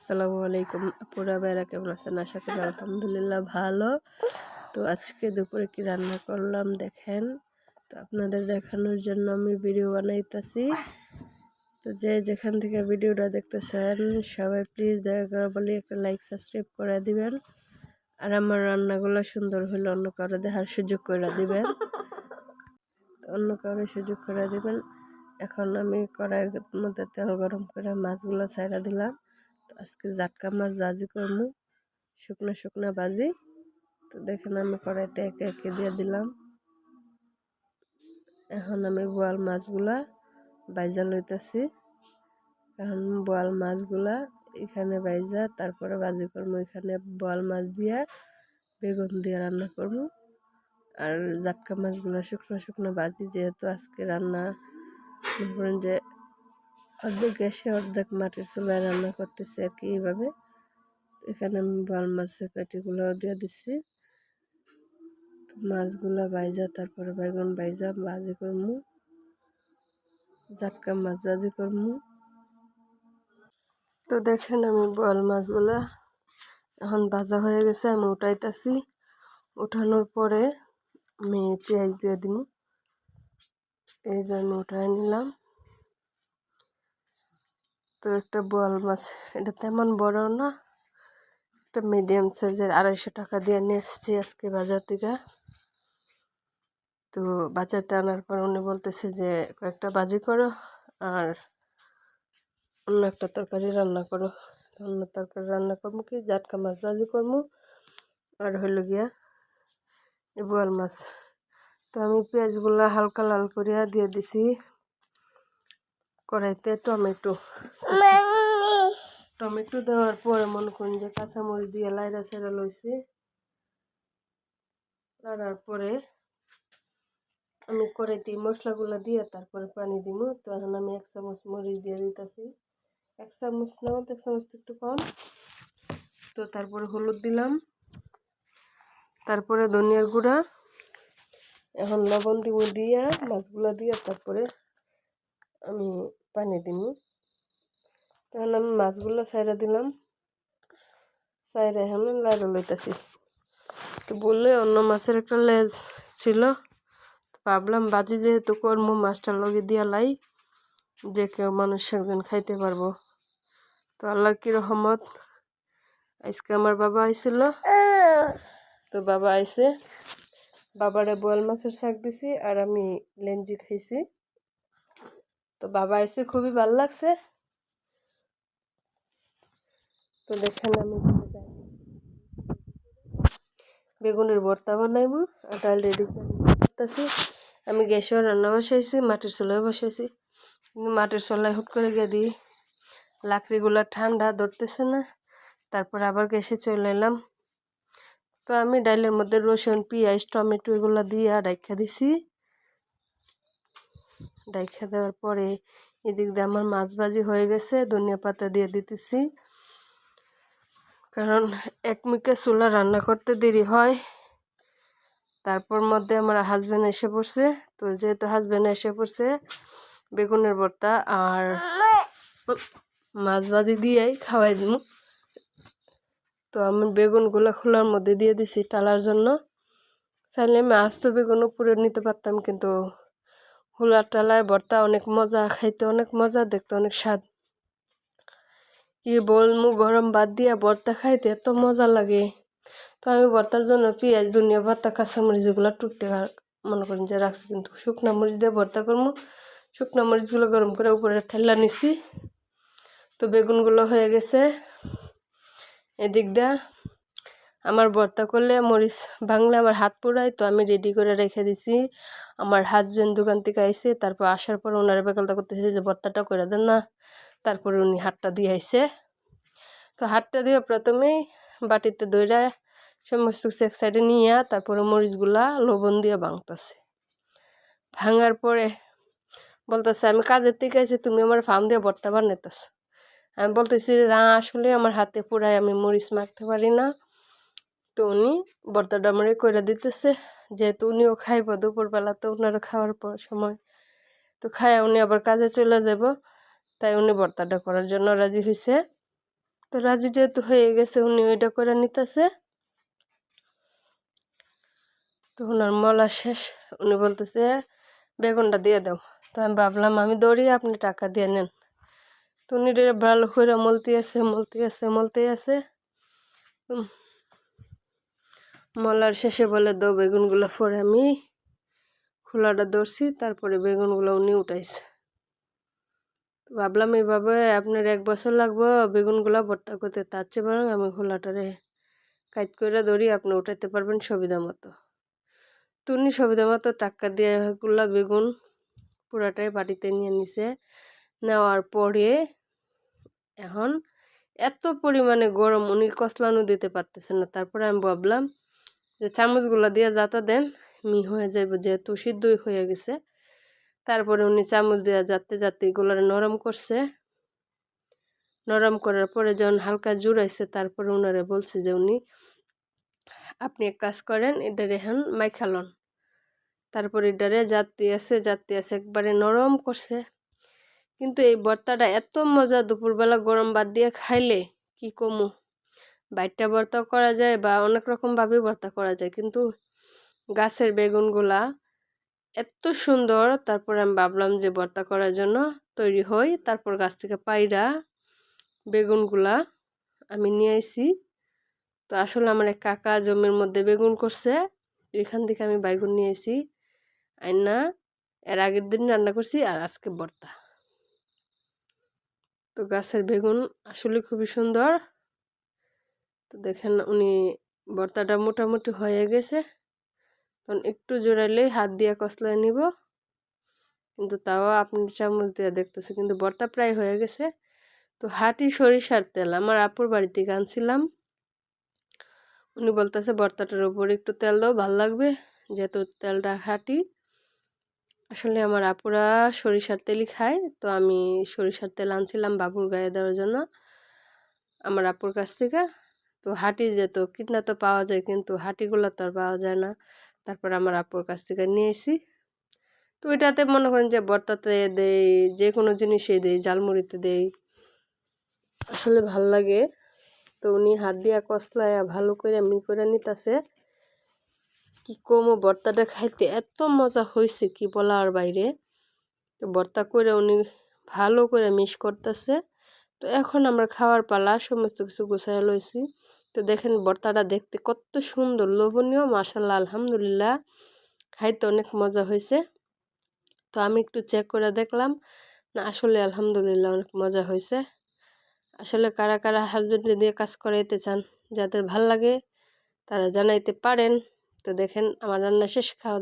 আসসালামু আলাইকুম আপুরা, বেড়া কেমন আছেন? আশা করি আলহামদুলিল্লাহ ভালো। তো আজকে দুপুরে কি রান্না করলাম দেখেন। তো আপনাদের দেখানোর জন্য আমি ভিডিও বানাইতেছি। তো যে যেখান থেকে ভিডিওটা দেখতেছেন, সবাই প্লিজ দয়া করে বলি একটা লাইক সাবস্ক্রাইব করে দিবেন। আর আমার রান্নাগুলো সুন্দর হলে অন্য কারও দেখার সুযোগ করে দিবেন। অন্য কারও সুযোগ করে দিবেন। এখন আমি কড়াইয়ের মধ্যে তেল গরম করে মাছগুলো ছাড়া দিলাম। তো আজকে জাটকা মাছ ভাজি করব। শুকনো শুকনো ভাজি তো দেখেন আমি কড়াইতে একে একে দিয়ে দিলাম। এখন আমি বোয়াল মাছগুলা বাইজা লইতেছি। কারণ বোয়াল মাছগুলা এখানে বাইজা, তারপরে ভাজি করব। এখানে বোয়াল মাছ দিয়া বেগুন দিয়ে রান্না করব। আর জাটকা মাছগুলো শুকনো শুকনো ভাজি যেহেতু আজকে রান্না যে অর্ধেক গ্যাসে অর্ধেক মাটির চুলায় রান্না করতেছি আর কি এইভাবে। এখানে আমি বল মাছের পেটিগুলো দিয়ে দিচ্ছি মাছগুলো বাইজা তারপরে বেগুন বাইজা ভাজি করমু। জাটকা মাছ ভাজি করমু। তো দেখেন আমি বল মাছগুলা এখন ভাজা হয়ে গেছে, আমি উঠাইতেছি। উঠানোর পরে আমি পেঁয়াজ দিয়ে দিব এই যে আমি উঠাই নিলাম। তো একটা বোয়াল মাছ, এটা তেমন বড় না। একটা মিডিয়াম সাইজের আড়াইশো টাকা দিয়ে নিয়ে এসছি আজকে বাজার থেকে। তো বাজারটা আনার পর উনি বলতেছে যে, কয়েকটা বাজি করো আর অন্য একটা তরকারি রান্না করো। অন্য তরকারি রান্না করব কি? জাটকা মাছ বাজি করব। আর হইল গিয়া বোয়াল মাছ। তো আমি পেঁয়াজগুলো হালকা লাল করিয়া দিয়ে দিছি। কড়াইতে টমেটো। টমেটো দেওয়ার পরে মনে করুন যে কাঁচামরিচ দিয়ে লাইরা সেরা লইছি। লাড়ার পরে আমি কড়াইতে মশলাগুলো দিয়ে তারপরে পানি দিব তো এখন আমি এক চামচ মরিচ দিয়ে দিতেছি। এক চামচ না এক চামচ একটু কম। তো তারপরে হলুদ দিলাম। তারপরে ধনিয়ার গুঁড়া। এখন লবণ দিব দিয়া মাছগুলো দিয়ে তারপরে আমি পানি দিব তখন আমি মাছগুলো সাইরা দিলাম। সাইরা এখন লাইরা লইতেছি। তো বললে অন্য মাছের একটা লেজ ছিল। ভাবলাম, বাজি যেহেতু কর্ম মাছটা লগে দিয়া লাই, যে কেউ মানুষ একদিন খাইতে পারব। তো আল্লাহর কি রহমত, আজকে আমার বাবা আইছিল। তো বাবা আইসে বাবারে বোয়াল মাছের শাক দিছি, আর আমি লেঞ্জি খাইছি। তো বাবা এসে খুবই ভালো লাগছে। তো দেখেন আমি বেগুনের ভর্তা বানাইব আর ডাল রেডি করতেছি আমি গ্যাসেও রান্না বসাইছি, মাটির চুলায় বসাইছি। কিন্তু মাটির চুলায় হুট করে গিয়ে দিই। লাকড়িগুলো ঠান্ডা, ধরতেছে না। তারপর আবার গ্যাসে চলে এলাম। তো আমি ডাইলের মধ্যে রসুন, পেঁয়াজ, টমেটো এগুলো দিয়ে ডাইখা দিছি। ডাইখা দেওয়ার পরে এদিক দিয়ে আমার মাছ ভাজি হয়ে গেছে, ধনিয়া পাতা দিয়ে দিতেছি। কারণ এক মিকে চুলা রান্না করতে দেরি হয়। তারপর মধ্যে আমার হাজব্যান্ড এসে পড়ছে। তো যেহেতু হাজব্যান্ড এসে পড়ছে, বেগুনের ভর্তা আর মাছ ভাজি দিয়েই খাওয়াই দিব তো আমি বেগুনগুলো খোলার মধ্যে দিয়ে দিছি টালার জন্য। চাইলে আমি আস্ত বেগুন উপরে নিতে পারতাম, কিন্তু খোলার টালায় ভর্তা অনেক মজা, খাইতে অনেক মজা, দেখতে অনেক স্বাদ। কি বলমু, গরম ভাত দিয়া ভর্তা খাইতে এত মজা লাগে। তো আমি ভর্তার জন্য পেঁয়াজ দুনিয়া ভর্তা, কাঁচামরিচ এগুলো টুকটে মনে করেন যে রাখছি, কিন্তু শুকনা মরিচ দিয়ে ভর্তা করব শুকনা মরিচগুলো গরম করে উপরে ঠেলা নিছি। তো বেগুনগুলো হয়ে গেছে। এদিক দিয়ে আমার ভর্তা করলে মরিচ ভাঙলে আমার হাত পোড়ায়, তো আমি রেডি করে রেখে দিছি। আমার হাজব্যান্ড দোকান থেকে আইসে তারপর আসার পর ওনারা বেকালটা করতেছে যে ভর্তাটা করে দেন না। তারপরে উনি হাতটা দিয়ে আইসে তো হাতটা দিয়ে প্রথমেই বাটিতে দইরা সমস্ত এক সাইডে নিয়ে তারপরে মরিচগুলা লবণ দিয়ে ভাঙতেছে। ভাঙার পরে বলতেছে, আমি কাজের থেকে আইসি তুমি আমার ফার্ম দিয়ে ভর্তা বানাইতেছ। আমি বলতেছি, না, আসলে আমার হাতে পুরাই আমি মরিচ মাখতে পারি না। তো উনি ভর্তাটা আমারে করে দিতেছে, যেহেতু উনিও খাইব দুপুরবেলা, তো ওনারা খাওয়ার পর সময়। তো খায় উনি আবার কাজে চলে যাব, তাই উনি ভর্তাটা করার জন্য রাজি হয়েছে তো রাজি যেহেতু হয়ে গেছে উনি ওইটা করে নিতেছে। তো ওনার মলা শেষ, উনি বলতেছে, বেগুনটা দিয়ে দাও। তো আমি ভাবলাম, আমি দৌড়ি, আপনি টাকা দিয়ে নেন। তো উনি ভালো করে মলতে আছে মলতে আছে মলতে আছে। মলার শেষে বলে দো বেগুনগুলো পরে আমি খোলাটা ধরছি, তারপরে বেগুনগুলো উনি উঠাইছে। ভাবলাম এইভাবে আপনার এক বছর লাগবো, বেগুনগুলা ভর্তা করতে। তার চেয়ে বরং আমি খোলাটারে কাইট করে ধরি, আপনি উঠাইতে পারবেন সুবিধা মতো। তুমি সুবিধা মতো টাক্কা দিয়ে গুলা বেগুন পুরাটাই বাটিতে নিয়ে নিছে। নেওয়ার পরে এখন এত পরিমাণে গরম, উনি কসলানো দিতে পারতেছেন না। তারপরে আমি ভাবলাম যে চামচগুলো দিয়ে যাতা দেন, মি হয়ে যাবে যেহেতু সিদ্ধই হয়ে গেছে। তারপরে উনি চামচ দিয়ে যাতে যাতে এগুলো নরম করছে। নরম করার পরে যখন হালকা জুড়াইছে, তারপরে ওনারে বলছে যে উনি, আপনি এক কাজ করেন, এটারে এখন মাইখালন তারপর এটারে জাতি আছে জাতি আছে একবারে নরম করছে। কিন্তু এই ভর্তাটা এত মজা দুপুরবেলা গরম বাদ দিয়ে খাইলে, কি কমু? বাইটটা ভর্তা করা যায় বা অনেক রকমভাবে ভর্তা করা যায়। কিন্তু গাছের বেগুনগুলা এত সুন্দর, তারপর আমি ভাবলাম যে ভর্তা করার জন্য তৈরি হই। তারপর গাছ থেকে পাইরা বেগুনগুলা আমি নিয়ে আইছি। তো আসলে আমার এক কাকা জমির মধ্যে বেগুন করছে, এখান থেকে আমি বাইগুন নিয়ে আইছি। আইনা এর আগের দিন রান্না করছি আর আজকে ভর্তা। তো গাছের বেগুন আসলে খুবই সুন্দর। তো দেখেন উনি ভর্তাটা মোটামুটি হয়ে গেছে। তখন একটু জোড়াইলেই হাত দিয়ে কষলায় নিব। কিন্তু তাও আপনি চামচ দিয়ে দেখতেছে কিন্তু ভর্তা প্রায় হয়ে গেছে। তো হাঁটি সরিষার তেল, আমার আপুর বাড়ি থেকে আনছিলাম। উনি বলতেছে ভর্তাটার উপর একটু তেল দাও, ভালো লাগবে, যেহেতু তেলটা হাঁটি। আসলে আমার আপুরা সরিষার তেলই খায়, তো আমি সরিষার তেল আনছিলাম বাবুর গায়ে দেওয়ার জন্য, আমার আপুর কাছ থেকে। তো হাঁটি যেত কীটনা তো পাওয়া যায় কিন্তু হাঁটিগুলো তো আর পাওয়া যায় না। তারপর আমার আপুর কাছ থেকে নিয়ে এসি। তো ওইটাতে মনে করেন যে বর্তাতে দেই যে কোনো জিনিসে দেই জালমুড়িতে দেই। আসলে ভালো লাগে। তো উনি হাত দিয়া কসলায় ভালো করে মি করে নিতেছে। কি কমো বর্তাটা খাইতে এত মজা হয়েছে কি বলার বাইরে। তো বর্তা করে উনি ভালো করে মিস করতেছে। তো এখন আমরা খাওয়ার পালা, সমস্ত কিছু গুছাই লইছি। তো দেখেন বর্তাটা দেখতে কত সুন্দর, লোভনীয় মাসাল্লাহ আলহামদুলিল্লাহ। খাইতে অনেক মজা হয়েছে তো আমি একটু চেক করে দেখলাম, না, আসলে আলহামদুলিল্লাহ অনেক মজা হয়েছে আসলে কারা কারা হাজব্যান্ডে দিয়ে কাজ করাইতে চান, যাদের ভালো লাগে, তারা জানাইতে পারেন। তো দেখেন আমার রান্না শেষ, খাওয়া